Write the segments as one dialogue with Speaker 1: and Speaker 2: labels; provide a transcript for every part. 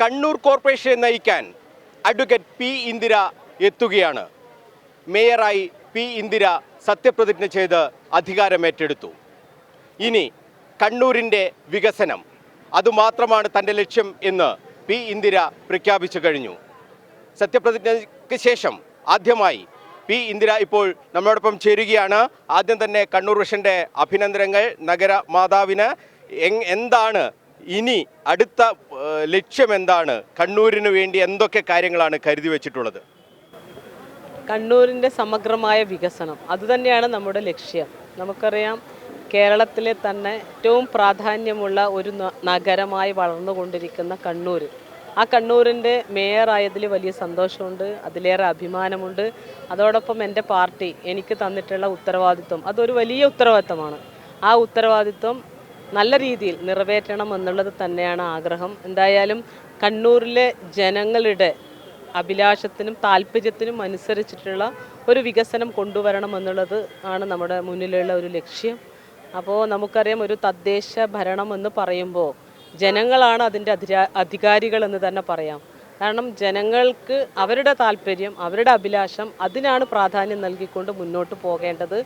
Speaker 1: കണ്ണൂർ കോർപ്പറേഷനെ നയിക്കാൻ advocate P Indira എത്തുകയാണ്. മേയറായി P Indira സത്യപ്രതിജ്ഞ ചെയ്ത് അധികാരമേറ്റെടുത്തു ഇനി കണ്ണൂരിന്റെ വികസനം അതുമാത്രമാണ് തന്റെ ലക്ഷ്യം എന്ന് പി ഇന്ദിര പ്രഖ്യാപിച്ചു കഴിഞ്ഞു. സത്യപ്രതിജ്ഞയ്ക്ക് ശേഷം ആദ്യമായി പി ഇന്ദിര ഇപ്പോൾ നമ്മളോടൊപ്പം ചേരുകയാണ്. ആദ്യം തന്നെ കണ്ണൂർ വിഷന്റെ അഭിനന്ദനങ്ങൾ നഗര മാതാവിന് എന്താണ് ഇനി അടുത്ത ലക്ഷ്യം എന്താണ് കണ്ണൂരിന് വേണ്ടി എന്തൊക്കെ കാര്യങ്ങളാണ് കരുതി വെച്ചിട്ടുള്ളത്?
Speaker 2: കണ്ണൂരിന്റെ സമഗ്രമായ വികസനം അതുതന്നെയാണ് നമ്മുടെ ലക്ഷ്യം. നമുക്കറിയാം കേരളത്തിലെ തന്നെ ഏറ്റവും പ്രാധാന്യമുള്ള ഒരു നഗരമായി വളർന്നുകൊണ്ടിരിക്കുന്ന കണ്ണൂർ ആ കണ്ണൂരിന്റെ മേയറായതിൽ വലിയ സന്തോഷമുണ്ട് അതിലേറെ അഭിമാനമുണ്ട്. അതോടൊപ്പം എന്റെ പാർട്ടി എനിക്ക് തന്നിട്ടുള്ള ഉത്തരവാദിത്വം അതൊരു വലിയ ഉത്തരവാദിത്വമാണ്. ആ ഉത്തരവാദിത്വം നല്ല രീതിയിൽ നിറവേറ്റണം എന്നുള്ളത് തന്നെയാണ് ആഗ്രഹം. എന്തായാലും കണ്ണൂരിലെ ജനങ്ങളുടെ അഭിലാഷത്തിനും താല്പര്യത്തിനും അനുസരിച്ചിട്ടുള്ള ഒരു വികസനം കൊണ്ടുവരണം എന്നുള്ളത് ആണ് നമ്മുടെ മുന്നിലുള്ള ഒരു ലക്ഷ്യം. അപ്പോൾ നമുക്കറിയാം ഒരു തദ്ദേശ ഭരണം എന്ന് പറയുമ്പോൾ ജനങ്ങളാണ് അതിന്റെ അധികാരികൾ എന്ന് തന്നെ പറയാം. കാരണം ജനങ്ങൾക്ക് അവരുടെ താല്പര്യം അവരുടെ അഭിലാഷം അതിനാണ് പ്രാധാന്യം നൽകിക്കൊണ്ട് മുന്നോട്ട് പോകേണ്ടത്.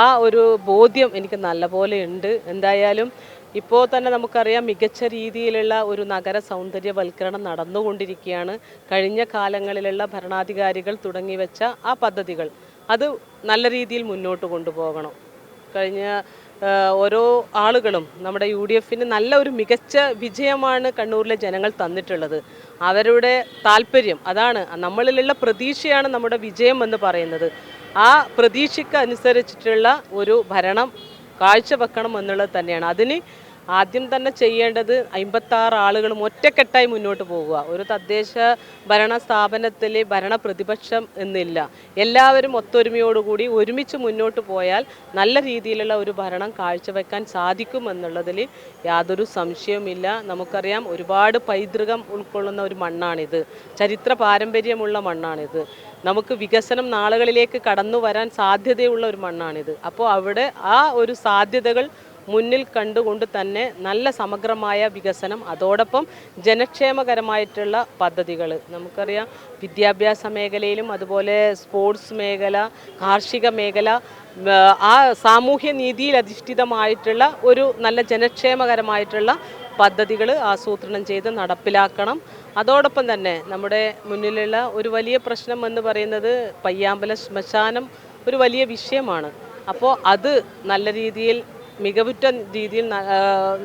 Speaker 2: ആ ഒരു ബോധ്യം എനിക്ക് നല്ലപോലെ ഉണ്ട്. എന്തായാലും ഇപ്പോൾ തന്നെ നമുക്കറിയാം മികച്ച രീതിയിലുള്ള ഒരു നഗര സൗന്ദര്യവൽക്കരണം നടന്നുകൊണ്ടിരിക്കുകയാണ്. കഴിഞ്ഞ കാലങ്ങളിലുള്ള ഭരണാധികാരികൾ തുടങ്ങി വെച്ച ആ പദ്ധതികൾ അത് നല്ല രീതിയിൽ മുന്നോട്ട് കൊണ്ടുപോകണം. കഴിഞ്ഞ ഓരോ ആളുകളും നമ്മുടെ യു ഡി എഫിന് നല്ല ഒരു മികച്ച വിജയമാണ് കണ്ണൂരിലെ ജനങ്ങൾ തന്നിട്ടുള്ളത്. അവരുടെ താല്പര്യം അതാണ് നമ്മളിലുള്ള പ്രതീക്ഷയാണ് നമ്മുടെ വിജയം എന്ന് പറയുന്നത്. ആ പ്രതീക്ഷയ്ക്ക് അനുസരിച്ചിട്ടുള്ള ഒരു ഭരണം കാഴ്ചവെക്കണം എന്നുള്ളത് തന്നെയാണ്. അതിന് ആദ്യം തന്നെ ചെയ്യേണ്ടത് അമ്പത്താറ് ആളുകളും ഒറ്റക്കെട്ടായി മുന്നോട്ട് പോകുക. ഒരു തദ്ദേശ ഭരണ സ്ഥാപനത്തിൽ ഭരണ പ്രതിപക്ഷം എന്നില്ല. എല്ലാവരും ഒത്തൊരുമയോടുകൂടി ഒരുമിച്ച് മുന്നോട്ട് പോയാൽ നല്ല രീതിയിലുള്ള ഒരു ഭരണം കാഴ്ചവെക്കാൻ സാധിക്കുമെന്നുള്ളതിൽ യാതൊരു സംശയവുമില്ല. നമുക്കറിയാം ഒരുപാട് പൈതൃകം ഉൾക്കൊള്ളുന്ന ഒരു മണ്ണാണിത്. ചരിത്ര പാരമ്പര്യമുള്ള മണ്ണാണിത്. നമുക്ക് വികസനം നാളുകളിലേക്ക് കടന്നു വരാൻ സാധ്യതയുള്ള ഒരു മണ്ണാണിത്. അപ്പോൾ അവിടെ ആ ഒരു സാധ്യതകൾ മുന്നിൽ കണ്ടുകൊണ്ട് തന്നെ നല്ല സമഗ്രമായ വികസനം അതോടൊപ്പം ജനക്ഷേമകരമായിട്ടുള്ള പദ്ധതികൾ. നമുക്കറിയാം വിദ്യാഭ്യാസ മേഖലയിലും അതുപോലെ സ്പോർട്സ് മേഖല കാർഷിക മേഖല ആ, സാമൂഹ്യ നീതിയിൽ അധിഷ്ഠിതമായിട്ടുള്ള ഒരു നല്ല ജനക്ഷേമകരമായിട്ടുള്ള പദ്ധതികൾ ആസൂത്രണം ചെയ്ത് നടപ്പിലാക്കണം. അതോടൊപ്പം തന്നെ നമ്മുടെ മുന്നിലുള്ള ഒരു വലിയ പ്രശ്നം എന്ന് പറയുന്നത് പയ്യാമ്പല ശ്മശാനം ഒരു വലിയ വിഷയമാണ്. അപ്പോൾ അത് നല്ല രീതിയിൽ മികവുറ്റ രീതിയിൽ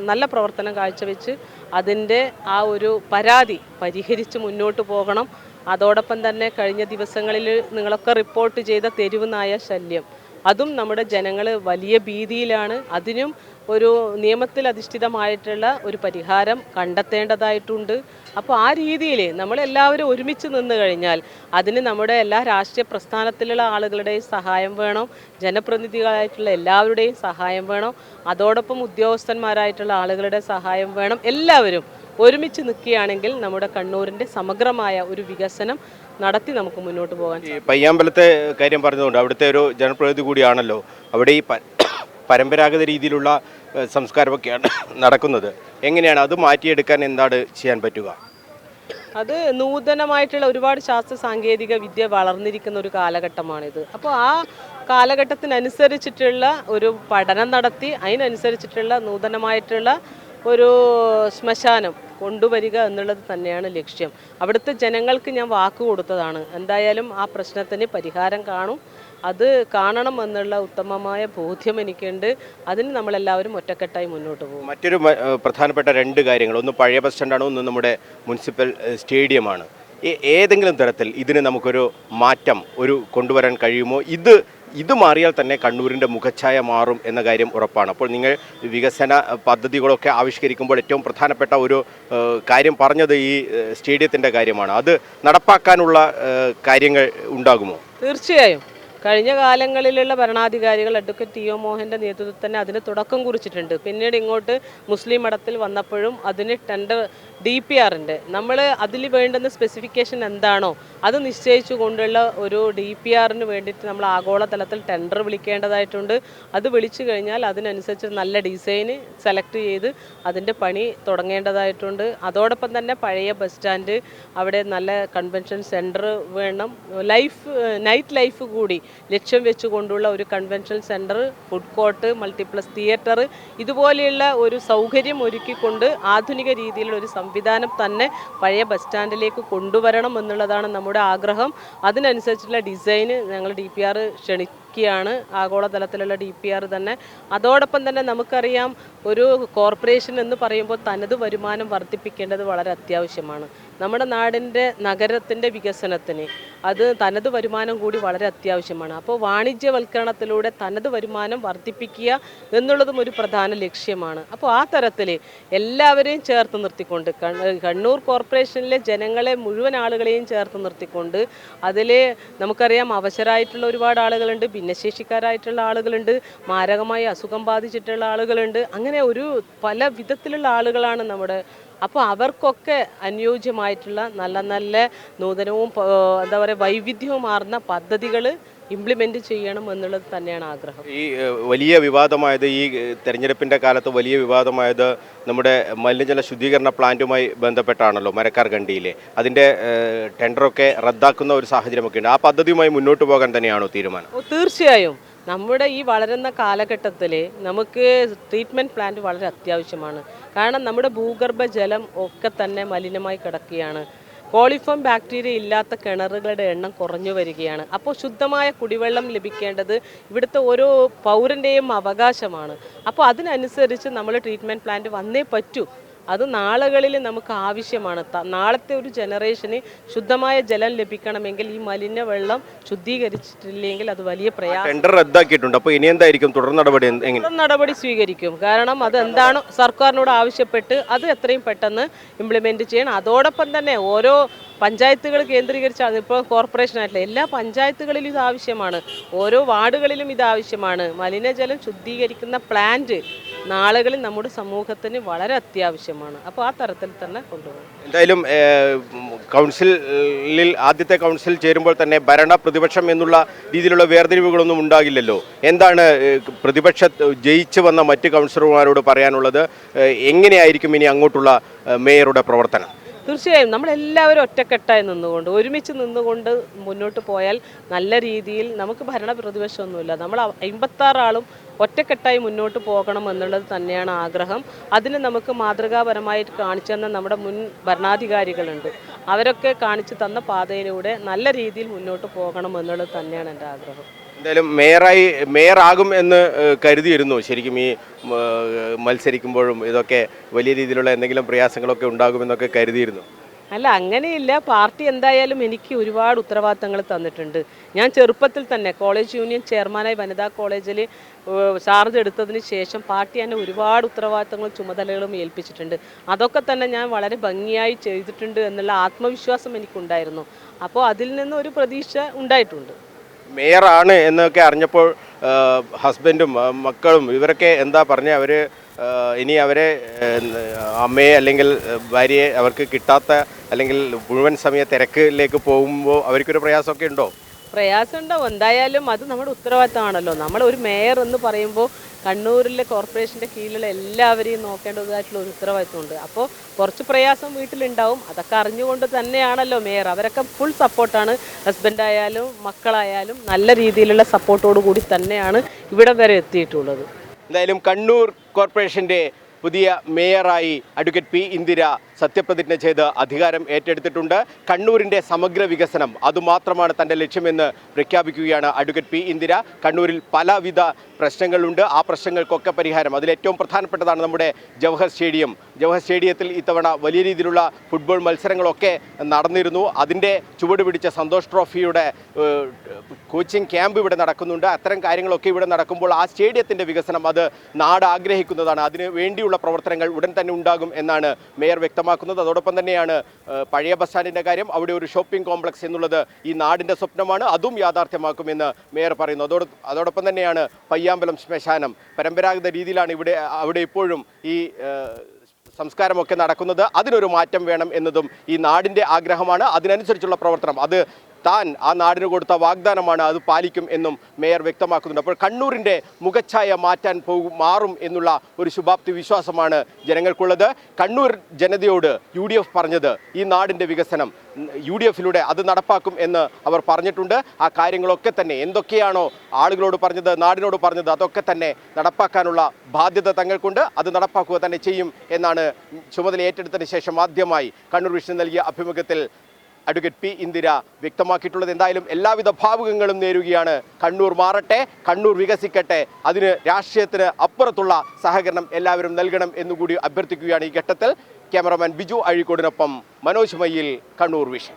Speaker 2: നല്ല പ്രവർത്തനം കാഴ്ചവെച്ച് അതിന്റെ ആ ഒരു പരാതി പരിഹരിച്ച് മുന്നോട്ട് പോകണം. അതോടൊപ്പം തന്നെ കഴിഞ്ഞ ദിവസങ്ങളിൽ നിങ്ങളൊക്കെ റിപ്പോർട്ട് ചെയ്ത തെരുവ് നായ ശല്യം. അതും നമ്മുടെ ജനങ്ങൾ വലിയ ഭീതിയിലാണ്. അതിനും ഒരു നിയമത്തിൽ അധിഷ്ഠിതമായിട്ടുള്ള ഒരു പരിഹാരം കണ്ടെത്തേണ്ടതായിട്ടുണ്ട്. അപ്പോൾ ആ രീതിയിൽ നമ്മളെല്ലാവരും ഒരുമിച്ച് നിന്ന് കഴിഞ്ഞാൽ അതിന് നമ്മുടെ എല്ലാ രാഷ്ട്രീയ പ്രസ്ഥാനത്തിലുള്ള ആളുകളുടെയും സഹായം വേണം. ജനപ്രതിനിധികളായിട്ടുള്ള എല്ലാവരുടെയും സഹായം വേണം. അതോടൊപ്പം ഉദ്യോഗസ്ഥന്മാരായിട്ടുള്ള ആളുകളുടെ സഹായം വേണം. എല്ലാവരും ഒരുമിച്ച് നിൽക്കുകയാണെങ്കിൽ നമ്മുടെ കണ്ണൂരിന്റെ സമഗ്രമായ ഒരു വികസനം നടത്തി നമുക്ക് മുന്നോട്ട് പോകാൻ
Speaker 1: പയ്യാമ്പലത്തെ കാര്യം പറഞ്ഞതുകൊണ്ട് അവിടുത്തെ ഒരു ജനപ്രതിനിധി കൂടിയാണല്ലോ. അവിടെ ഈ പരമ്പരാഗത രീതിയിലുള്ള സംസ്കാരമൊക്കെയാണ് നടക്കുന്നത്. എങ്ങനെയാണ് അത് മാറ്റിയെടുക്കാൻ എന്താണ് ചെയ്യാൻ പറ്റുക?
Speaker 2: അത് നൂതനമായിട്ടുള്ള ഒരുപാട് ശാസ്ത്ര സാങ്കേതിക വിദ്യ വളർന്നിരിക്കുന്ന ഒരു കാലഘട്ടമാണിത്. അപ്പോൾ ആ കാലഘട്ടത്തിനനുസരിച്ചിട്ടുള്ള ഒരു പഠനം നടത്തി അതിനനുസരിച്ചിട്ടുള്ള നൂതനമായിട്ടുള്ള ഒരു ശ്മശാനം കൊണ്ടുവരിക എന്നുള്ളത് തന്നെയാണ് ലക്ഷ്യം. അവിടുത്തെ ജനങ്ങൾക്ക് ഞാൻ വാക്ക് കൊടുത്തതാണ്. എന്തായാലും ആ പ്രശ്നത്തിന് പരിഹാരം കാണും. അത് കാണണം എന്നുള്ള ഉത്തമമായ ബോധ്യം എനിക്കുണ്ട്. അതിന് നമ്മളെല്ലാവരും ഒറ്റക്കെട്ടായി മുന്നോട്ട് പോകും.
Speaker 1: മറ്റൊരു പ്രധാനപ്പെട്ട രണ്ട് കാര്യങ്ങൾ. ഒന്ന് പഴയ ബസ് സ്റ്റാൻഡാണ് ഒന്ന് നമ്മുടെ മുനിസിപ്പൽ സ്റ്റേഡിയമാണ്. ഏതെങ്കിലും തരത്തിൽ ഇതിന് നമുക്കൊരു മാറ്റം ഒരു കൊണ്ടുവരാൻ കഴിയുമോ? ഇത് ഇത് മാറിയാൽ തന്നെ കണ്ണൂരിന്റെ മുഖച്ഛായ മാറും എന്ന കാര്യം ഉറപ്പാണ്. അപ്പോൾ നിങ്ങൾ വികസന പദ്ധതികളൊക്കെ ആവിഷ്കരിക്കുമ്പോൾ ഏറ്റവും പ്രധാനപ്പെട്ട ഒരു കാര്യം പറഞ്ഞത് ഈ സ്റ്റേഡിയത്തിന്റെ കാര്യമാണ്. അത് നടപ്പാക്കാനുള്ള കാര്യങ്ങൾ ഉണ്ടാകുമോ?
Speaker 2: തീർച്ചയായും. കഴിഞ്ഞ കാലങ്ങളിലുള്ള ഭരണാധികാരികൾ അഡ്വക്കേറ്റ് ടി ഒ മോഹന്റെ നേതൃത്വത്തിൽ തന്നെ അതിന് തുടക്കം കുറിച്ചിട്ടുണ്ട്. പിന്നീട് ഇങ്ങോട്ട് മുസ്ലിം മഠത്തിൽ വന്നപ്പോഴും അതിന് ടെൻഡർ ഡി പി ആറിന്റെ നമ്മൾ അതിൽ വേണ്ടുന്ന സ്പെസിഫിക്കേഷൻ എന്താണോ അത് നിശ്ചയിച്ചു കൊണ്ടുള്ള ഒരു ഡി പി ആറിന് വേണ്ടിയിട്ട് നമ്മൾ ആഗോളതലത്തിൽ ടെൻഡർ വിളിക്കേണ്ടതായിട്ടുണ്ട്. അത് വിളിച്ചു കഴിഞ്ഞാൽ അതിനനുസരിച്ച് നല്ല ഡിസൈന് സെലക്ട് ചെയ്ത് അതിന്റെ പണി തുടങ്ങേണ്ടതായിട്ടുണ്ട്. അതോടൊപ്പം തന്നെ പഴയ ബസ് സ്റ്റാൻഡ് അവിടെ നല്ല കൺവെൻഷൻ സെന്റർ വേണം. ലൈഫ് നൈറ്റ് ലൈഫ് കൂടി ലക്ഷ്യം വെച്ചുകൊണ്ടുള്ള ഒരു convention centre food court multiplex theatre ഇതുപോലെയുള്ള ഒരു സൗകര്യം ഒരുക്കിക്കൊണ്ട് ആധുനിക രീതിയിലുള്ള ഒരു സംവിധാനം തന്നെ പഴയ ബസ് സ്റ്റാൻഡിലേക്ക് കൊണ്ടുവരണം എന്നുള്ളതാണ് നമ്മുടെ ആഗ്രഹം. അതിനനുസരിച്ചുള്ള ഡിസൈൻ ഞങ്ങൾ ഡി പി ആർ ക്ഷണിക്കുകയാണ്. ആഗോളതലത്തിലുള്ള ഡി പി ആർ തന്നെ. അതോടൊപ്പം തന്നെ നമുക്കറിയാം ഒരു കോർപ്പറേഷൻ എന്ന് പറയുമ്പോൾ തനത് വരുമാനം വർദ്ധിപ്പിക്കേണ്ടത് വളരെ അത്യാവശ്യമാണ്. നമ്മുടെ നാടിന്റെ നഗരത്തിന്റെ വികസനത്തിന് അത് തനത് വരുമാനം കൂടി വളരെ അത്യാവശ്യമാണ്. അപ്പോൾ വാണിജ്യവൽക്കരണത്തിലൂടെ തനത് വരുമാനം വർദ്ധിപ്പിക്കുക എന്നുള്ളതും ഒരു പ്രധാന ലക്ഷ്യമാണ്. അപ്പോൾ ആ തരത്തിൽ എല്ലാവരെയും ചേർത്ത് നിർത്തിക്കൊണ്ട് കണ്ണൂർ കോർപ്പറേഷനിലെ ജനങ്ങളെ മുഴുവൻ ആളുകളെയും ചേർത്ത് നിർത്തിക്കൊണ്ട് അതിൽ നമുക്കറിയാം അവശരായിട്ടുള്ള ഒരുപാട് ആളുകളുണ്ട് ഭിന്നശേഷിക്കാരായിട്ടുള്ള ആളുകളുണ്ട് മാരകമായി അസുഖം ബാധിച്ചിട്ടുള്ള ആളുകളുണ്ട്. അങ്ങനെ ഒരു പല വിധത്തിലുള്ള ആളുകളാണ് നമ്മുടെ അപ്പോൾ അവർക്കൊക്കെ അനുയോജ്യമായിട്ടുള്ള നല്ല നല്ല നൂതനവും എന്താ പറയുക വൈവിധ്യവുമാർന്ന പദ്ധതികൾ ഇംപ്ലിമെന്റ് ചെയ്യണം എന്നുള്ളത് തന്നെയാണ് ആഗ്രഹം.
Speaker 1: ഈ വലിയ വിവാദമായത് ഈ തെരഞ്ഞെടുപ്പിന്റെ തെരഞ്ഞെടുപ്പിന്റെ കാലത്ത് വലിയ വിവാദമായത് നമ്മുടെ മലിനജല ശുദ്ധീകരണ പ്ലാന്റുമായി ബന്ധപ്പെട്ടാണല്ലോ മരക്കാർ കണ്ടിയിലെ അതിന്റെ ഏഹ്, ടെൻഡറൊക്കെ റദ്ദാക്കുന്ന ഒരു സാഹചര്യമൊക്കെ ഉണ്ട്. ആ പദ്ധതിയുമായി മുന്നോട്ട് പോകാൻ തന്നെയാണോ തീരുമാനം?
Speaker 2: തീർച്ചയായും. നമ്മുടെ ഈ വളരുന്ന കാലഘട്ടത്തിൽ നമുക്ക് ട്രീറ്റ്മെന്റ് പ്ലാന്റ് വളരെ അത്യാവശ്യമാണ്. കാരണം നമ്മുടെ ഭൂഗർഭ ജലം ഒക്കെ തന്നെ മലിനമായി കിടക്കുകയാണ്. കോളിഫോം ബാക്ടീരിയ ഇല്ലാത്ത കിണറുകളുടെ എണ്ണം കുറഞ്ഞു വരികയാണ്. അപ്പോൾ ശുദ്ധമായ കുടിവെള്ളം ലഭിക്കേണ്ടത് ഇവിടുത്തെ ഓരോ പൗരന്റെയും അവകാശമാണ്. അപ്പോൾ അതിനനുസരിച്ച് നമ്മൾ ട്രീറ്റ്മെന്റ് പ്ലാന്റ് വന്നേ പറ്റൂ. അത് നാളുകളിൽ നമുക്ക് ആവശ്യമാണ്. നാളത്തെ ഒരു ജനറേഷന് ശുദ്ധമായ ജലം ലഭിക്കണമെങ്കിൽ ഈ മലിന വെള്ളം ശുദ്ധീകരിച്ചിട്ടില്ലെങ്കിൽ അത് വലിയ പ്രയാസം
Speaker 1: ടെൻഡർ റദ്ദാക്കിയിട്ടുണ്ട്. അപ്പോൾ ഇനി എന്തായിരിക്കും? തുടർ നടപടി
Speaker 2: നടപടി സ്വീകരിക്കും. കാരണം അത് എന്താണ് സർക്കാരിനോട് ആവശ്യപ്പെട്ട് അത് എത്രയും പെട്ടെന്ന് ഇംപ്ലിമെന്റ് ചെയ്യണം. അതോടൊപ്പം തന്നെ ഓരോ പഞ്ചായത്തുകൾ കേന്ദ്രീകരിച്ചാണ് ഇപ്പോൾ കോർപ്പറേഷൻ ആയിട്ടില്ല എല്ലാ പഞ്ചായത്തുകളിലും ഇത് ആവശ്യമാണ്. ഓരോ വാർഡുകളിലും ഇത് ആവശ്യമാണ്. മലിനജലം ശുദ്ധീകരിക്കുന്ന പ്ലാന്റ് നാളുകളിൽ നമ്മുടെ സമൂഹത്തിന് വളരെ അത്യാവശ്യമാണ്. അപ്പോൾ ആ തരത്തിൽ തന്നെ കൊണ്ടുപോകും
Speaker 1: എന്തായാലും കൗൺസിലിൽ ആദ്യത്തെ കൗൺസിൽ ചേരുമ്പോൾ തന്നെ ഭരണ പ്രതിപക്ഷം എന്നുള്ള രീതിയിലുള്ള വേർതിരിവുകളൊന്നും ഉണ്ടാകില്ലല്ലോ. എന്താണ് പ്രതിപക്ഷ ജയിച്ചു വന്ന മറ്റ് കൗൺസിലർമാരോട് പറയാനുള്ളത്? എങ്ങനെയായിരിക്കും ഇനി അങ്ങോട്ടുള്ള മേയറുടെ പ്രവർത്തനം?
Speaker 2: തീർച്ചയായും നമ്മളെല്ലാവരും ഒറ്റക്കെട്ടായി നിന്നുകൊണ്ട് ഒരുമിച്ച് നിന്നുകൊണ്ട് മുന്നോട്ട് പോയാൽ നല്ല രീതിയിൽ നമുക്ക് ഭരണ പ്രതിപക്ഷമൊന്നുമില്ല നമ്മൾ അമ്പത്താറാളും ഒറ്റക്കെട്ടായി മുന്നോട്ട് പോകണം എന്നുള്ളത് തന്നെയാണ് ആഗ്രഹം. അതിന് നമുക്ക് മാതൃകാപരമായിട്ട് കാണിച്ചു തന്ന നമ്മുടെ മുൻ ഭരണാധികാരികളുണ്ട്. അവരൊക്കെ കാണിച്ചു തന്ന പാതയിലൂടെ നല്ല രീതിയിൽ മുന്നോട്ട് പോകണം എന്നുള്ളത് തന്നെയാണ് എന്റെ ആഗ്രഹം.
Speaker 1: എന്തായാലും മേയറായി മേയറാകും എന്ന് കരുതിയിരുന്നു. ശരിക്കും ഈ മത്സരിക്കുമ്പോഴും ഇതൊക്കെ വലിയ രീതിയിലുള്ള എന്തെങ്കിലും പ്രയാസങ്ങളൊക്കെ ഉണ്ടാകുമെന്നൊക്കെ കരുതിയിരുന്നു.
Speaker 2: അല്ല അങ്ങനെയില്ല. പാർട്ടി എന്തായാലും എനിക്ക് ഒരുപാട് ഉത്തരവാദിത്തങ്ങൾ തന്നിട്ടുണ്ട്. ഞാൻ ചെറുപ്പത്തിൽ തന്നെ കോളേജ് യൂണിയൻ ചെയർമാനായി വനിതാ കോളേജിൽ ചാർജ് എടുത്തതിന് ശേഷം പാർട്ടി എന്നെ ഒരുപാട് ഉത്തരവാദിത്തങ്ങളും ചുമതലകളും ഏൽപ്പിച്ചിട്ടുണ്ട്. അതൊക്കെ തന്നെ ഞാൻ വളരെ ഭംഗിയായി ചെയ്തിട്ടുണ്ട് എന്നുള്ള ആത്മവിശ്വാസം എനിക്കുണ്ടായിരുന്നു. അപ്പോൾ അതിൽ നിന്ന് ഒരു പ്രതീക്ഷ ഉണ്ടായിട്ടുണ്ട്.
Speaker 1: മേയറാണ് എന്നൊക്കെ അറിഞ്ഞപ്പോൾ ഹസ്ബൻഡും മക്കളും ഇവരൊക്കെ എന്താ പറഞ്ഞ അവർ ഇനി അവരെ അമ്മയെ അല്ലെങ്കിൽ ഭാര്യയെ അവർക്ക് കിട്ടാത്ത അല്ലെങ്കിൽ മുഴുവൻ സമയ തിരക്കിലേക്ക് പോകുമ്പോൾ അവർക്കൊരു പ്രയാസമൊക്കെ ഉണ്ടോ?
Speaker 2: പ്രയാസം ഉണ്ടാവും എന്തായാലും അത് നമ്മുടെ ഉത്തരവാദിത്തമാണല്ലോ. നമ്മൾ ഒരു മേയർ എന്ന് പറയുമ്പോൾ കണ്ണൂരിലെ കോർപ്പറേഷന്റെ കീഴിലുള്ള എല്ലാവരെയും നോക്കേണ്ടതായിട്ടുള്ള ഒരു ഉത്തരവാദിത്തമുണ്ട്. അപ്പോൾ കുറച്ച് പ്രയാസം വീട്ടിലുണ്ടാവും. അതൊക്കെ അറിഞ്ഞുകൊണ്ട് തന്നെയാണല്ലോ മേയർ. അവരൊക്കെ ഫുൾ സപ്പോർട്ടാണ് ഹസ്ബൻഡായാലും മക്കളായാലും നല്ല രീതിയിലുള്ള സപ്പോർട്ടോടു കൂടി തന്നെയാണ് ഇവിടെ വരെ എത്തിയിട്ടുള്ളത്.
Speaker 1: എന്തായാലും കണ്ണൂർ കോർപ്പറേഷന്റെ പുതിയ മേയറായി അഡ്വക്കേറ്റ് പി ഇന്ദിര സത്യപ്രതിജ്ഞ ചെയ്ത് അധികാരം ഏറ്റെടുത്തിട്ടുണ്ട്. കണ്ണൂരിന്റെ സമഗ്ര വികസനം അതുമാത്രമാണ് തന്റെ ലക്ഷ്യമെന്ന് പ്രഖ്യാപിക്കുകയാണ് അഡ്വക്കേറ്റ് പി ഇന്ദിര. കണ്ണൂരിൽ പലവിധ പ്രശ്നങ്ങളുണ്ട്. ആ പ്രശ്നങ്ങൾക്കൊക്കെ പരിഹാരം. അതിലേറ്റവും പ്രധാനപ്പെട്ടതാണ് നമ്മുടെ ജവഹർ സ്റ്റേഡിയം. ജവഹർ സ്റ്റേഡിയത്തിൽ ഇത്തവണ വലിയ രീതിയിലുള്ള ഫുട്ബോൾ മത്സരങ്ങളൊക്കെ നടന്നിരുന്നു. അതിന്റെ ചുവട് പിടിച്ച സന്തോഷ് ട്രോഫിയുടെ കോച്ചിങ് ക്യാമ്പ് ഇവിടെ നടക്കുന്നുണ്ട്. അത്തരം കാര്യങ്ങളൊക്കെ ഇവിടെ നടക്കുമ്പോൾ ആ സ്റ്റേഡിയത്തിന്റെ വികസനം അത് നാട് ആഗ്രഹിക്കുന്നതാണ് അതിന് വേണ്ടിയുള്ള പ്രവർത്തനങ്ങൾ ഉടൻ തന്നെ ഉണ്ടാകും എന്നാണ് മേയർ വ്യക്തമാക്കുന്നത്. വ്യക്തമാക്കുന്നത്. അതോടൊപ്പം തന്നെയാണ് പഴയ ബസ് സ്റ്റാൻഡിന്റെ കാര്യം. അവിടെ ഒരു ഷോപ്പിംഗ് കോംപ്ലക്സ് എന്നുള്ളത് ഈ നാടിന്റെ സ്വപ്നമാണ്. അതും യാഥാർത്ഥ്യമാക്കുമെന്ന് മേയർ പറയുന്നു. അതോട് അതോടൊപ്പം തന്നെയാണ് പയ്യാമ്പലം ശ്മശാനം. പരമ്പരാഗത രീതിയിലാണ് ഇവിടെ അവിടെ ഇപ്പോഴും ഈ സംസ്കാരമൊക്കെ നടക്കുന്നത്. അതിനൊരു മാറ്റം വേണം എന്നതും ഈ നാടിന്റെ ആഗ്രഹമാണ്. അതിനനുസരിച്ചുള്ള പ്രവർത്തനം. അത് താൻ ആ നാടിന് കൊടുത്ത വാഗ്ദാനമാണ് അത് പാലിക്കും എന്നും മേയർ വ്യക്തമാക്കുന്നുണ്ട്. അപ്പോൾ കണ്ണൂരിന്റെ മുഖച്ഛായ മാറ്റാൻ പോകും മാറും എന്നുള്ള ഒരു ശുഭാപ്തി വിശ്വാസമാണ് ജനങ്ങൾക്കുള്ളത്. കണ്ണൂർ ജനതയോട് യു ഡി എഫ് പറഞ്ഞത് ഈ നാടിന്റെ വികസനം യു ഡി എഫിലൂടെ അത് നടപ്പാക്കും എന്ന് അവർ പറഞ്ഞിട്ടുണ്ട്. ആ കാര്യങ്ങളൊക്കെ തന്നെ എന്തൊക്കെയാണോ ആളുകളോട് പറഞ്ഞത് നാടിനോട് പറഞ്ഞത് അതൊക്കെ തന്നെ നടപ്പാക്കാനുള്ള ബാധ്യത തങ്ങൾക്കുണ്ട്. അത് നടപ്പാക്കുക തന്നെ ചെയ്യും എന്നാണ് ചുമതല ഏറ്റെടുത്തതിന് ശേഷം ആദ്യമായി കണ്ണൂർ വിഷ്ണു നൽകിയ അഭിമുഖത്തിൽ അഡ്വക്കേറ്റ് പി ഇന്ദിര വ്യക്തമാക്കിയിട്ടുള്ളത്. എന്തായാലും എല്ലാവിധ ഭാവുകങ്ങളും നേരുകയാണ്. കണ്ണൂർ മാറട്ടെ കണ്ണൂർ വികസിക്കട്ടെ. അതിന് രാഷ്ട്രീയത്തിന് അപ്പുറത്തുള്ള സഹകരണം എല്ലാവരും നൽകണം എന്നുകൂടി അഭ്യർത്ഥിക്കുകയാണ് ഈ ഘട്ടത്തിൽ. ക്യാമറമാൻ ബിജു അഴീക്കോടിനൊപ്പം മനോജ് മയ്യിൽ കണ്ണൂർ വിഷൻ.